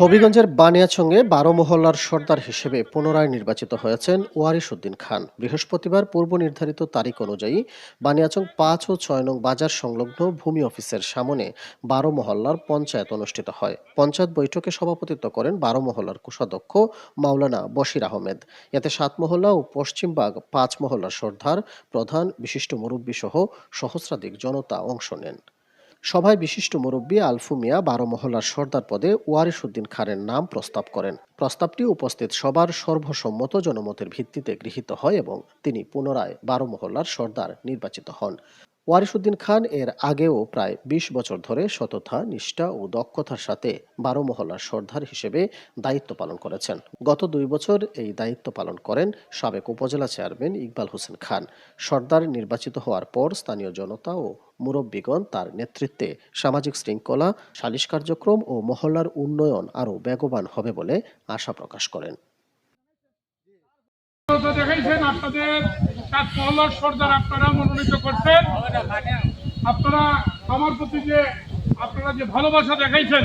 হবিগঞ্জের বানিয়াচঙ্গে বারো মহল্লার সর্দার হিসেবে পুনরায় নির্বাচিত হয়েছেন ওয়ারিস উদ্দিন খান। বৃহস্পতিবার পূর্ব নির্ধারিত তারিখ অনুযায়ী বানিয়াচং পাঁচ ও ছয় নং বাজার সংলগ্ন ভূমি অফিসের সামনে বারো মহল্লার পঞ্চায়েত অনুষ্ঠিত হয়। পঞ্চায়েত বৈঠকে সভাপতিত্ব করেন বারো মহল্লার কোষাধ্যক্ষ মাওলানা বশির আহমেদ। এতে সাত মহল্লা ও পশ্চিমবাগ পাঁচ মহল্লার সর্দার, প্রধান, বিশিষ্ট মুরব্বী সহ সহস্রাধিক জনতা অংশ নেন। সভায় বিশিষ্ট মুরব্বী আলফু মিয়া বারো মহলার সর্দার পদে ওয়ারিস উদ্দিন খানের নাম প্রস্তাব করেন। প্রস্তাবটি উপস্থিত সবার সর্বসম্মত জনমতের ভিত্তিতে গৃহীত হয় এবং তিনি পুনরায় বারো মহল্লার সর্দার নির্বাচিত হন। ওয়ারিশ উদ্দিন খান এর আগেও প্রায় ২০ বছর ধরে সততা, নিষ্ঠা ও দক্ষতার সাথে বারো মহল্লার সর্দার হিসেবে দায়িত্ব পালন করেছেন। গত দুই বছর এই দায়িত্ব পালন করেন সাবেক উপজেলা চেয়ারম্যান ইকবাল হোসেন খান। সর্দার নির্বাচিত হওয়ার পর স্থানীয় জনতা ও মুরব্বীগণ তার নেতৃত্বে সামাজিক শৃঙ্খলা, সালিশ কার্যক্রম ও মহল্লার উন্নয়ন আরও বেগবান হবে বলে আশা প্রকাশ করেন। মহল্লার সর্দার আপনারা মনোনীত করছেন। আপনারা আমার প্রতি যে আপনারা যে ভালোবাসা দেখাইছেন,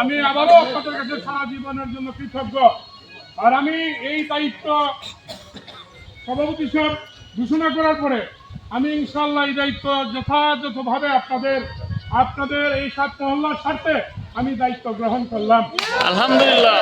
আমি আবারও আপনাদের কাছে সারা জীবনের জন্য কৃতজ্ঞ। আর আমি এই দায়িত্ব সভাপতি সাহেব ঘোষণা করার পরে আমি ইনশাল্লাহ এই দায়িত্ব যথাযথভাবে আপনাদের আপনাদের এই সাত মহল্লার স্বার্থে আমি দায়িত্ব গ্রহণ করলাম। আলহামদুলিল্লাহ।